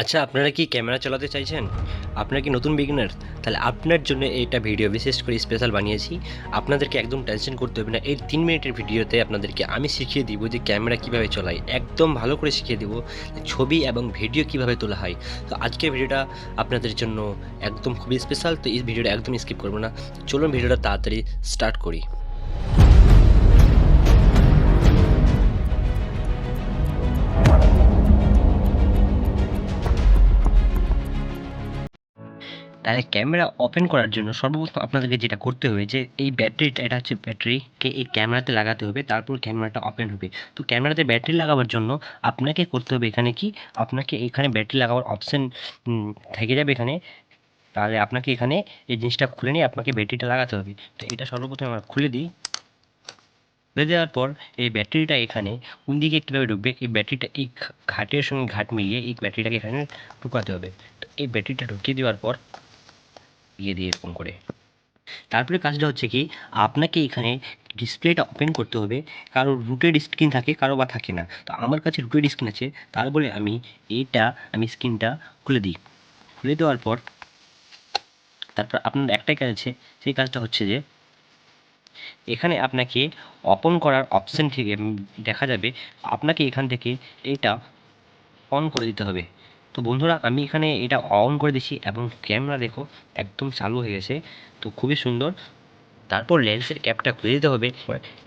আচ্ছা আপনারা কি ক্যামেরা চালাতে চাইছেন? আপনারা কি নতুন বিগিনার তাহলে আপনার জন্য এইটা ভিডিও বিশেষ করে স্পেশাল বানিয়েছি। আপনাদেরকে একদম টেনশন করতে হবে না। এই তিন মিনিটের ভিডিওতে আপনাদেরকে আমি শিখিয়ে দিব যে ক্যামেরা কীভাবে চলাই একদম ভালো করে শিখিয়ে দিব ছবি এবং ভিডিও কীভাবে তোলা হয়। তো আজকের ভিডিওটা আপনাদের জন্য একদম খুবই স্পেশাল তো এই ভিডিওটা একদম স্কিপ করব না। চলুন ভিডিওটা তাড়াতাড়ি স্টার্ট করি। তাহলে ক্যামেরা ওপেন করার জন্য সর্বপ্রথম আপনাদেরকে যেটা করতে হবে যে এই ব্যাটারিটা, এটা হচ্ছে ব্যাটারিকে এই ক্যামেরাতে লাগাতে হবে, তারপর ক্যামেরাটা ওপেন হবে। তো ক্যামেরাতে ব্যাটারি লাগাবার জন্য আপনাকে করতে হবে এখানে কি? আপনাকে এখানে ব্যাটারি লাগাবার অপশান থেকে যাবে এখানে। তাহলে আপনাকে এখানে এই জিনিসটা খুলে নিয়ে আপনাকে ব্যাটারিটা লাগাতে হবে। তো এটা সর্বপ্রথম আমরা খুলে দিই। খুলে দেওয়ার পর এই ব্যাটারিটা এখানে কোন দিকে কীভাবে ঢুকবে, এই ব্যাটারিটা এই ঘাটের সঙ্গে ঘাট মিলিয়ে এই ব্যাটারিটাকে এখানে ঢুকাতে হবে। তো এই ব্যাটারিটা ঢুকিয়ে দেওয়ার পর দিয়ে দিয়ে এরকম করে। তারপরে কাজটা হচ্ছে কি, আপনাকে এখানে ডিসপ্লেটা ওপেন করতে হবে। কারও রুটেড স্ক্রিন থাকে, কারও বা থাকে না। তো আমার কাছে রুটেড স্ক্রিন আছে, তার বলে আমি এটা, আমি স্ক্রিনটা খুলে দিই। খুলে দেওয়ার পর, তারপর আপনার একটাই কাজ আছে, সেই কাজটা হচ্ছে যে, এখানে আপনাকে ওপেন করার অপশান থেকে দেখা যাবে, আপনাকে এখান থেকে এটা অন করে দিতে হবে। তো বন্ধুরা, আমি এখানে এটা অন করে দিচ্ছি এবং ক্যামেরা দেখো একদম চালু হয়ে গেছে, তো খুবই সুন্দর। তারপর লেন্সের ক্যাপটা খুলে দিতে হবে।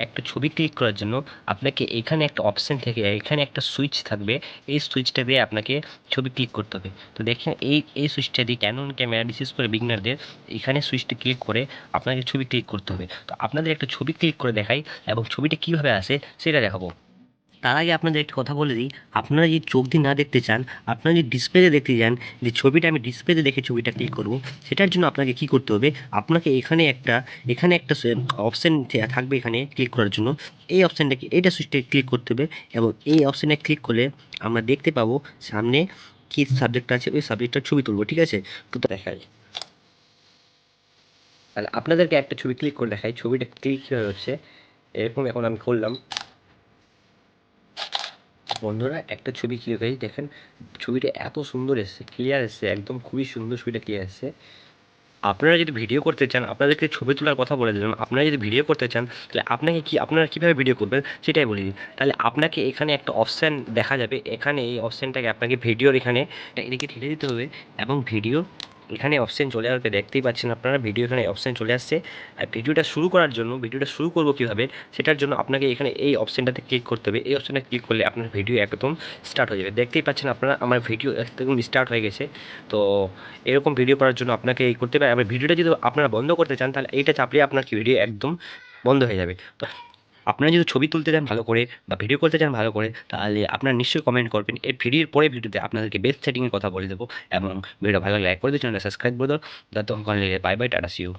একটা ছবি ক্লিক করার জন্য আপনাকে এখানে একটা অপশান থেকে, এখানে একটা সুইচ থাকবে। এই সুইচটা দিয়ে আপনাকে ছবি ক্লিক করতে হবে। তো দেখেন, এই এই সুইচটা দিয়ে ক্যানন ক্যামেরা বিশেষ করে বিগনারদের এখানে সুইচটা ক্লিক করে আপনাকে ছবি ক্লিক করতে হবে। তো আপনাদের একটা ছবি ক্লিক করে দেখাই এবং ছবিটা কীভাবে আসে, সেটা দেখাবো। তার আগে আপনাদের একটা কথা বলে দিই। আপনারা যদি চোখ দিয়ে না দেখতে চান, আপনারা যদি ডিসপ্লেতে দেখতে চান যে ছবিটা আমি ডিসপ্লেতে দেখে ছবিটা ক্লিক করব, সেটার জন্য আপনাকে কি করতে হবে? আপনাকে এখানে একটা এখানে একটা অপশান থাকবে এখানে ক্লিক করার জন্য। এই অপশানটাকে এইটা সুইচটা ক্লিক করতে হবে এবং এই অপশানে ক্লিক করলে আমরা দেখতে পাবো সামনে কী সাবজেক্ট আছে, ওই সাবজেক্টটার ছবি তুলবো, ঠিক আছে? তো দেখাই। তাহলে আপনাদেরকে একটা ছবি ক্লিক করে দেখাই। ছবিটা ক্লিক কীভাবে হচ্ছে এরকম এখন আমি করলাম। বন্ধুরা, একটা ছবি ক্লিক হয়েছে। দেখেন, ছবিটা এত সুন্দর এসছে ক্লিয়ার এসছে, একদম খুবই সুন্দর ছবিটা ক্লিয়ার এসছে। আপনারা যদি ভিডিও করতে চান, আপনাদেরকে ছবি তোলার কথা বলে দিলাম, আপনারা যদি ভিডিও করতে চান, তাহলে আপনাকে কি, আপনারা কীভাবে ভিডিও করবেন সেটাই বলে দিই। তাহলে আপনাকে এখানে একটা অপশান দেখা যাবে, এখানে এই অপশানটাকে আপনাকে ভিডিওর এখানে এদিকে ঠেলে দিতে হবে এবং ভিডিও এখানে অপশান চলে আসবে, দেখতেই পাচ্ছেন আপনারা ভিডিও এখানে অপশান চলে আসছে। আর ভিডিওটা শুরু করার জন্য ভিডিওটা শুরু করব কীভাবে, সেটার জন্য আপনাকে এখানে এই অপশানটাতে ক্লিক করতে হবে। এই অপশানটা ক্লিক করলে আপনার ভিডিও একদম স্টার্ট হয়ে যাবে। দেখতেই পাচ্ছেন আপনারা, আমার ভিডিও একদম স্টার্ট হয়ে গেছে। তো এরকম ভিডিও করার জন্য আপনাকে এই করতে হবে। আবার ভিডিওটা যদি আপনারা বন্ধ করতে চান, তাহলে এইটা চাপলে আপনার ভিডিও একদম বন্ধ হয়ে যাবে। তো আপনারা যদি ছবি তুলতে চান ভালো করে বা ভিডিও করতে চান ভালো করে, তাহলে আপনারা নিশ্চয়ই কমেন্ট করবেন। এর ভিডিওর পরে ভিডিওতে আপনাদেরকে বেস্ট সেটিংয়ের কথা বলে দেবো এবং ভিডিও ভালো লাইক করে দিও চ্যানেলটা সাবস্ক্রাইব করে দাও। ততক্ষণ বাই বাই টাটা সিউ